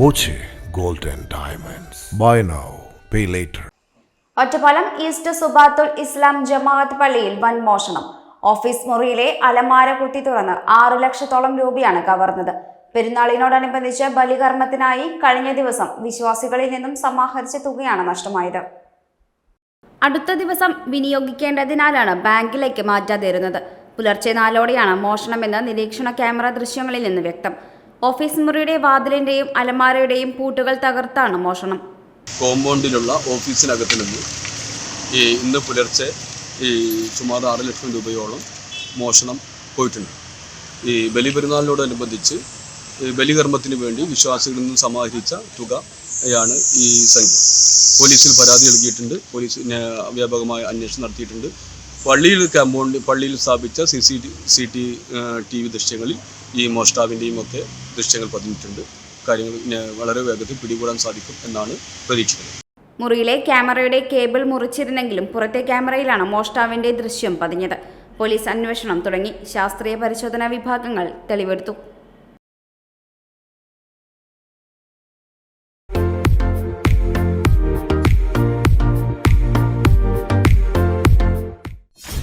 Boche gold diamonds. Buy now pay later. Ottapalam east Subathul Islam Jamaath പള്ളിയിൽ വൻ മോഷണം. Office മുറിയിലെ അലമാര കുത്തി തുറന്ന് ആറു ലക്ഷത്തോളം രൂപയാണ് കവർന്നത്. പെരുന്നാളിനോടനുബന്ധിച്ച് ബലികർമ്മത്തിനായി കഴിഞ്ഞ ദിവസം വിശ്വാസികളിൽ നിന്നും സമാഹരിച്ച തുകയാണ് നഷ്ടമായത്. അടുത്ത ദിവസം വിനിയോഗിക്കേണ്ടതിനാലാണ് ബാങ്കിലേക്ക് മാറ്റാതിരുന്നത്. പുലർച്ചെ നാലോടെയാണ് മോഷണമെന്ന് നിരീക്ഷണ ക്യാമറ ദൃശ്യങ്ങളിൽ നിന്ന് വ്യക്തം. ഓഫീസ് മുറിയുടെ വാതിലിന്റെയും അലമാരയുടെയും പൂട്ടുകൾ തകർത്താണ് മോഷണം. കോമ്പൗണ്ടിലുള്ള ഓഫീസിനകത്ത് നിന്ന് ഈ ഇന്ന് പുലർച്ചെ ഈ സുമാർ ആറ് ലക്ഷം രൂപയോളം മോഷണം പോയിട്ടുണ്ട്. ഈ ബലിപെരുന്നാളിനോടനുബന്ധിച്ച് ബലികർമ്മത്തിന് വേണ്ടി വിശ്വാസികളിൽ നിന്ന് സമാഹരിച്ച തുകയാണ് ഈ സംഖ്യ. പോലീസിൽ പരാതി നൽകിയിട്ടുണ്ട്. പോലീസ് വ്യാപകമായ അന്വേഷണം നടത്തിയിട്ടുണ്ട്. പള്ളിയിൽ കമ്പൗണ്ട് പള്ളിയിൽ സ്ഥാപിച്ച C C C T T V ദൃശ്യങ്ങളിൽ ഈ മോഷ്ടാവിന്റെയും ഒക്കെ ദൃശ്യങ്ങൾ പതിഞ്ഞിട്ടുണ്ട്. കാര്യങ്ങൾ വളരെ വേഗത്തിൽ പിടികൂടാൻ സാധിക്കും എന്നാണ് പ്രതീക്ഷിക്കുന്നത്. മുറിയിലെ ക്യാമറയുടെ കേബിൾ മുറിച്ചിരുന്നെങ്കിലും പുറത്തെ ക്യാമറയിലാണ് മോഷ്ടാവിന്റെ ദൃശ്യം പതിഞ്ഞത്. പോലീസ് അന്വേഷണം തുടങ്ങി. ശാസ്ത്രീയ പരിശോധനാ വിഭാഗങ്ങൾ തെളിവെടുത്തു.